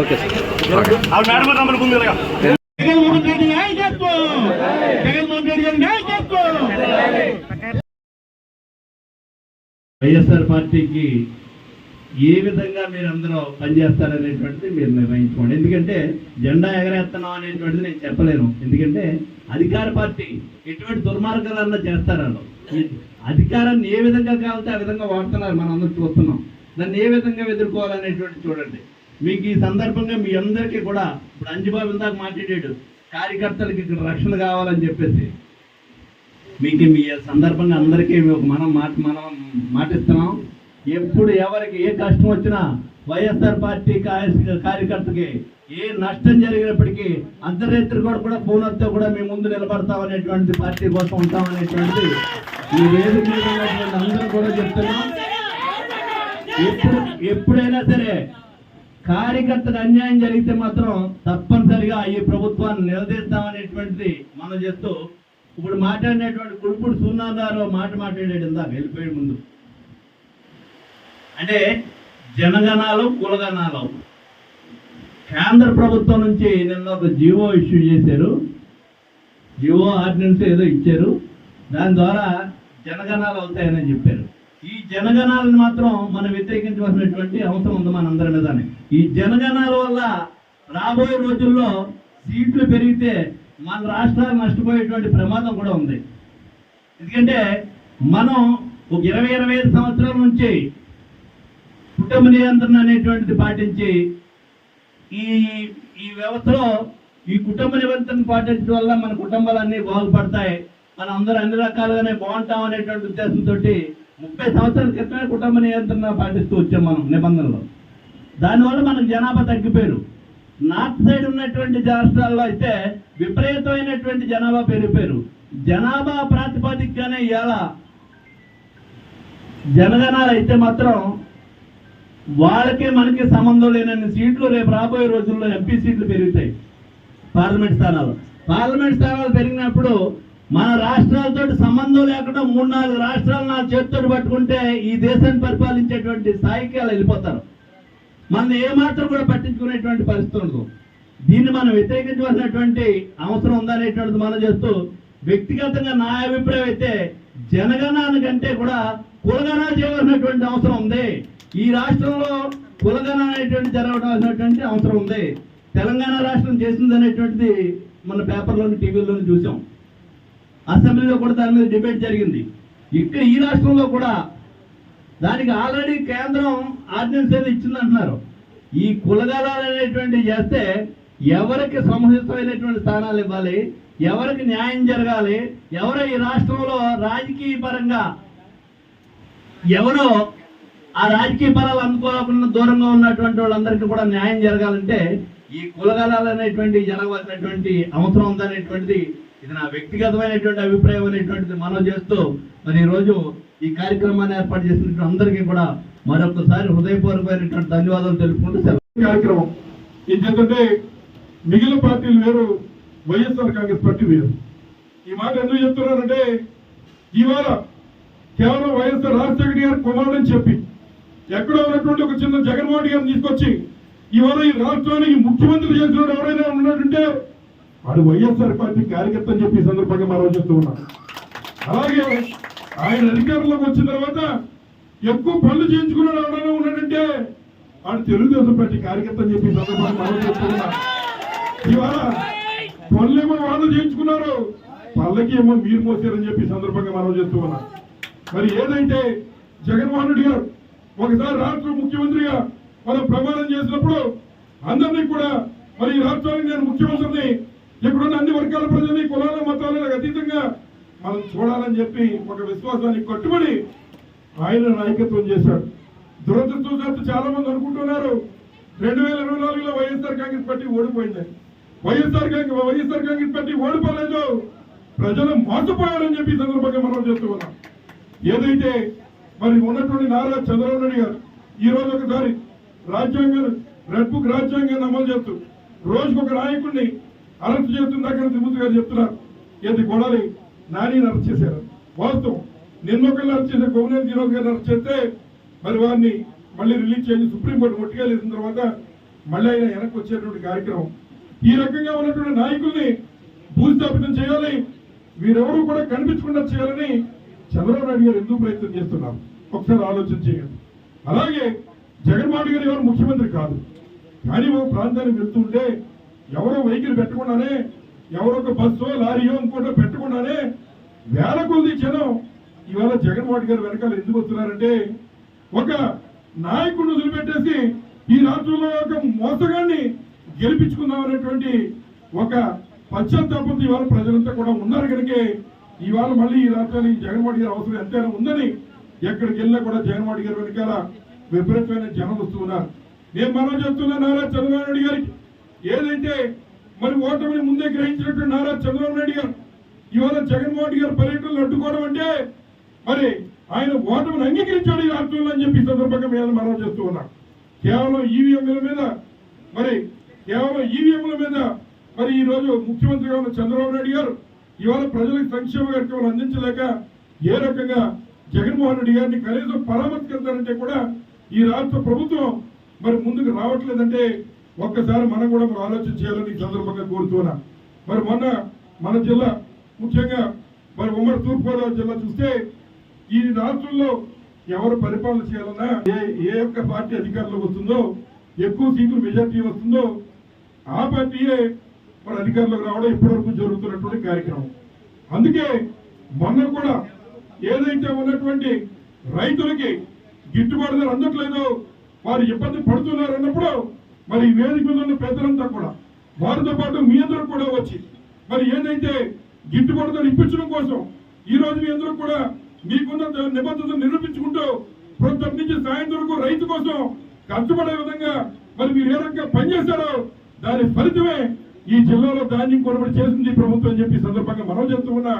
Okay ఆ madam ఇలాగా. జగన్మోహన్ రెడ్డి నాయకత్వం జగన్మోహన్ రెడ్డి నాయకత్వం వైఎస్ఆర్ పార్టీకి ఏ విధంగా మీరు అందరూ పనిచేస్తారనేటువంటిది మీరు నిర్ణయించుకోండి. ఎందుకంటే జెండా ఎగరేస్తున్నాం అనేటువంటిది నేను చెప్పలేను. ఎందుకంటే అధికార పార్టీ ఎటువంటి దుర్మార్గాలన్నా చేస్తారు వాళ్ళు అధికారాన్ని ఏ విధంగా కావాలంటే ఆ విధంగా వాడుతున్నారు. మనం అందరూ చూస్తున్నాం. దాన్ని ఏ విధంగా ఎదుర్కోవాలనేటువంటి చూడండి. మీకు ఈ సందర్భంగా మీ అందరికీ కూడా ఇప్పుడు అంజుబాబు ఇందాక మాట్లాడాడు కార్యకర్తలకి ఇక్కడ రక్షణ కావాలని చెప్పేసి. మీకు మీ సందర్భంగా అందరికీ మనం మాట మనం మాటిస్తున్నాం. ఎప్పుడు ఎవరికి ఏ కష్టం వచ్చినా వైఎస్ఆర్ పార్టీ కార్య- కార్యకర్తకి ఏ నష్టం జరిగినప్పటికీ అర్ధరాత్రి కూడా కూడా ఫోన్ వస్తే కూడా మేము ముందు నిలబడతాం అనేటువంటి పార్టీ కోసం ఉంటాం అనేటువంటి ఈ వేదిక మీద ఉన్నటువంటి అందరూ కూడా చెప్తున్నాం. ఎప్పుడు ఎప్పుడైనా సరే కార్యకర్తకు అన్యాయం జరిగితే మాత్రం తప్పనిసరిగా ఈ ప్రభుత్వాన్ని నిలదీస్తామనేటువంటిది మనం చేస్తూ ఇప్పుడు మాట్లాడినటువంటి కుడుపుడు సున్నాదారు మాట మాట్లాడాడు ఇందా వెళ్ళిపోయే ముందు. అంటే జనగణాలు కులగణాలు. కేంద్ర ప్రభుత్వం నుంచి నిన్న ఒక జియో ఇష్యూ చేశారు. జియో ఆర్డినెన్స్ ఏదో ఇచ్చారు. దాని ద్వారా జనగణాలు అవుతాయని చెప్పారు. ఈ జనగణాలను మాత్రం మనం వ్యతిరేకించవలసినటువంటి అవసరం ఉంది మనందరి మీద ఈ జనగణాల వల్ల రాబోయే రోజుల్లో సీట్లు పెరిగితే మన రాష్ట్రాలు నష్టపోయేటువంటి ప్రమాదం కూడా ఉంది. ఎందుకంటే మనం ఒక ఇరవై ఇరవై ఐదు సంవత్సరాల నుంచి కుటుంబ నియంత్రణ అనేటువంటిది పాటించి ఈ ఈ వ్యవస్థలో ఈ కుటుంబ నిబంధన పాటించడం వల్ల మన కుటుంబాలన్నీ బాగుపడతాయి. మనం అందరూ అన్ని రకాలుగానే బాగుంటాం అనేటువంటి ఉద్దేశంతో ముప్పై సంవత్సరాల క్రితమే కుటుంబ నియంత్రణ పాటిస్తూ వచ్చాం మనం నిబంధనలు. దానివల్ల మనకు జనాభా తగ్గిపోయారు. నార్త్ సైడ్ ఉన్నటువంటి రాష్ట్రాల్లో అయితే విపరీతమైనటువంటి జనాభా పెరిగిపోయారు. జనాభా ప్రాతిపదికగానే ఇవాళ జనగణాలు అయితే మాత్రం వాళ్ళకి మనకి సంబంధం లేనన్ని సీట్లు రేపు రాబోయే రోజుల్లో ఎంపీ సీట్లు పెరుగుతాయి. పార్లమెంట్ స్థానాలు పార్లమెంట్ స్థానాలు పెరిగినప్పుడు మన రాష్ట్రాలతో సంబంధం లేకుండా మూడు నాలుగు రాష్ట్రాలు నా చేతితో పట్టుకుంటే ఈ దేశాన్ని పరిపాలించేటువంటి స్థాయికి అలా వెళ్ళిపోతారు. మనం ఏమాత్రం కూడా పట్టించుకునేటువంటి పరిస్థితి ఉండదు. దీన్ని మనం వ్యతిరేకించవలసినటువంటి అవసరం ఉందనేటువంటిది మనం చేస్తూ వ్యక్తిగతంగా నా అభిప్రాయం అయితే జనగణాని కంటే కూడా కులగణన చేయవలసినటువంటి అవసరం ఉంది. ఈ రాష్ట్రంలో కులగణ అనేటువంటి జరగవలసినటువంటి అవసరం ఉంది. తెలంగాణ రాష్ట్రం చేసింది అనేటువంటిది మన పేపర్లోని టీవీలోని చూసాం. అసెంబ్లీలో కూడా దాని మీద డిబేట్ జరిగింది. ఇక్కడ ఈ రాష్ట్రంలో కూడా దానికి ఆల్రెడీ కేంద్రం ఆర్డినెన్స్ అనేది ఇచ్చిందంటున్నారు. ఈ కులగలాలు అనేటువంటి చేస్తే ఎవరికి సముచితమైనటువంటి స్థానాలు ఇవ్వాలి? ఎవరికి న్యాయం జరగాలి? ఎవరు ఈ రాష్ట్రంలో రాజకీయ పరంగా ఎవరో ఆ రాజకీయ పరాలు అందుకోకుండా దూరంగా ఉన్నటువంటి వాళ్ళందరికీ కూడా న్యాయం జరగాలంటే ఈ కులగలాలు అనేటువంటి జరగవలసినటువంటి అవసరం ఉందనేటువంటిది ఇది నా వ్యక్తిగతమైనటువంటి అభిప్రాయం అనేటువంటిది మనం చేస్తూ మరి ఈరోజు ఈ కార్యక్రమాన్ని ఏర్పాటు చేసినటువంటి అందరికీ కూడా మరొకసారి హృదయపూర్వకమైనటువంటి ధన్యవాదాలు తెలుపుకుంటూ సెలవు. కార్యక్రమం ఎందుకంటే మిగిలిన పార్టీలు వేరు వైఎస్ఆర్ కాంగ్రెస్ పార్టీ వేరు. ఈ మాట ఎందుకు చెప్తున్నానంటే ఇవాళ కేవలం వైఎస్ఆర్ రాజశేఖర గారి కుమారుడని చెప్పి ఎక్కడో ఉన్నటువంటి ఒక చిన్న జగన్మోహన్ గారిని తీసుకొచ్చి ఇవాళ ఈ రాష్ట్రానికి ముఖ్యమంత్రి చేసిన ఎవరైనా ఉన్నట్టుంటే వాడు వైఎస్ఆర్ పార్టీ కార్యకర్త అని చెప్పి ఈ సందర్భంగా మనం చెప్తూ ఉన్నాం. అలాగే ఆయన అధికారంలోకి వచ్చిన తర్వాత ఎక్కువ పనులు చేయించుకున్నాడు ఎవరైనా ఉన్నాడంటే వాడు తెలుగుదేశం పార్టీ కార్యకర్త అని చెప్పి సందర్భంగా మనం చేస్తూ ఉన్నాం. ఇవాళ పనులేమో వాళ్ళు చేయించుకున్నారు పళ్ళకి ఏమో మీరు మోసారని చెప్పి సందర్భంగా మనం చేస్తూ ఉన్నాం. మరి ఏదైతే జగన్మోహన్ రెడ్డి గారు ఒకసారి రాష్ట్ర ముఖ్యమంత్రిగా మనం ప్రమాణం చేసినప్పుడు అందరినీ కూడా మరి ఈ రాష్ట్రానికి నేను ముఖ్యమంత్రిని ఇప్పుడున్న అన్ని వర్గాల ప్రజల్ని కులాల మతాలకు అతీతంగా మనం చూడాలని చెప్పి ఒక విశ్వాసానికి కట్టుబడి ఆయన నాయకత్వం చేశాడు. దురదృష్టవశాత్తు చాలా మంది అనుకుంటున్నారు రెండు వేల ఇరవై నాలుగులో వైఎస్ఆర్ కాంగ్రెస్ పార్టీ ఓడిపోయింది. వైఎస్ఆర్ కాంగ్రెస్ వైఎస్ఆర్ కాంగ్రెస్ పార్టీ ఓడిపోలేదు. ప్రజలు మోసపోయారని చెప్పి సందర్భంగా మనం చేస్తున్నాం ఏదైతే మరి ఉన్నటువంటి నారా చంద్రబాబు నాయుడు గారు ఈ రోజు ఒకసారి రాజ్యాంగం రెడ్ బుక్ రాజ్యాంగాన్ని అమలు చేస్తూ రోజుకు ఒక నాయకుడిని అరెస్ట్ చేస్తున్న తిరుమతి గారు చెప్తున్నారు. ఏది గొడవలి? నాని అరెస్ట్ చేశారు. వాస్తవం. నిన్న ఒకళ్ళు అరెస్ట్ చేసే కోమనేని వినోద్ గారిని అరెస్ట్ చేస్తే మరి వారిని మళ్ళీ రిలీజ్ చేసి సుప్రీంకోర్టు ముట్టుకెళ్ళిన తర్వాత మళ్ళీ ఆయన వెనక్కి వచ్చేటువంటి కార్యక్రమం. ఈ రకంగా ఉన్నటువంటి నాయకుల్ని భూస్థాపితం చేయాలి. వీరెవరూ కూడా కనిపించకుండా చేయాలని చంద్రబాబు నాయుడు గారు ఎందుకు ప్రయత్నం చేస్తున్నారు? ఒకసారి ఆలోచన చేయండి. అలాగే జగన్మోహన్ గారు ఎవరు ముఖ్యమంత్రి కాదు. కానీ ఒక ప్రాంతానికి వెళ్తుంటే ఎవరో వెహికల్ పెట్టకుండానే ఎవరో ఒక బస్సో లారీయో ఇంకోటో పెట్టకుండానే వేల కొద్ది జనం. ఇవాళ జగన్మోహన్ గారు వెనకాల ఎందుకు వస్తున్నారంటే ఒక నాయకుడిని వదిలిపెట్టేసి ఈ రాష్ట్రంలో ఒక మోసగాన్ని గెలిపించుకుందాం అనేటువంటి ఒక పశ్చాత్తాపంతో ఇవాళ ప్రజలంతా కూడా ఉన్నారు కనుక. ఇవాళ మళ్ళీ ఈ రాష్ట్రానికి జగన్మోహన్ గారి అవసరం ఎంతైనా ఉందని ఎక్కడికి వెళ్ళినా కూడా జగన్మోహన్ గారి వెనకాల విపరీతమైన జనం వస్తున్నారు నేను మనం చెప్తున్నా నారా చంద్రబాబు నాయుడు గారికి. ఏదైతే మరి ఓటమిని ముందే గ్రహించినట్టు నారా చంద్రబాబు నాయుడు గారు ఇవాళ జగన్మోహన్ రెడ్డి గారు పర్యటనలు అడ్డుకోవడం అంటే మరి ఆయన ఓటమిని అంగీకరించాడు ఈ రాష్ట్రంలో అని చెప్పి సందర్భంగా మేము మనం చేస్తూ ఉన్నాం. కేవలం ఈవీఎంల మీద మరి కేవలం ఈవీఎంల మీద మరి ఈ రోజు ముఖ్యమంత్రిగా ఉన్న చంద్రబాబు నాయుడు గారు ఇవాళ ప్రజలకు సంక్షేమ కార్యక్రమాలు అందించలేక ఏ రకంగా జగన్మోహన్ రెడ్డి గారిని కనీసం పరామర్శించారంటే కూడా ఈ రాష్ట్ర ప్రభుత్వం మరి ముందుకు రావట్లేదంటే ఒక్కసారి మనం కూడా మనం ఆలోచన చేయాలని ఈ సందర్భంగా కోరుతున్నా. మరి మొన్న మన జిల్లా ముఖ్యంగా మరి ఉమ్మడి తూర్పుగోదావరి జిల్లా చూస్తే ఈ రాష్ట్రంలో ఎవరు పరిపాలన చేయాలన్నా ఏ ఏ ఒక్క పార్టీ అధికారంలోకి వస్తుందో ఎక్కువ సీట్లు మెజార్టీ వస్తుందో ఆ పార్టీయే మరి అధికారంలోకి రావడం ఇప్పటివరకు జరుగుతున్నటువంటి కార్యక్రమం. అందుకే మొన్న కూడా ఏదైతే ఉన్నటువంటి రైతులకి గిట్టుబాటు ధర అందట్లేదు వారు ఇబ్బంది పడుతున్నారు అన్నప్పుడు మరి ఈ వేదిక మీద ఉన్న పెద్దలంతా కూడా వారితో పాటు మీ అందరూ కూడా వచ్చి మరి ఏదైతే గిట్టుబాటు ఇప్పించడం కోసం ఈ రోజు మీ అందరూ కూడా మీకున్న నిబద్ధతను నిరూపించుకుంటూ ప్రొద్దుటి నుంచి సాయంత్రం వరకు రైతు కోసం కష్టపడే విధంగా మరి మీరు ఏ రకంగా పనిచేశారో దాని ఫలితమే ఈ జిల్లాలో ధాన్యం కొనుగోలు చేసింది ప్రభుత్వం అని చెప్పి సందర్భంగా మనం చెప్తూ ఉన్నా.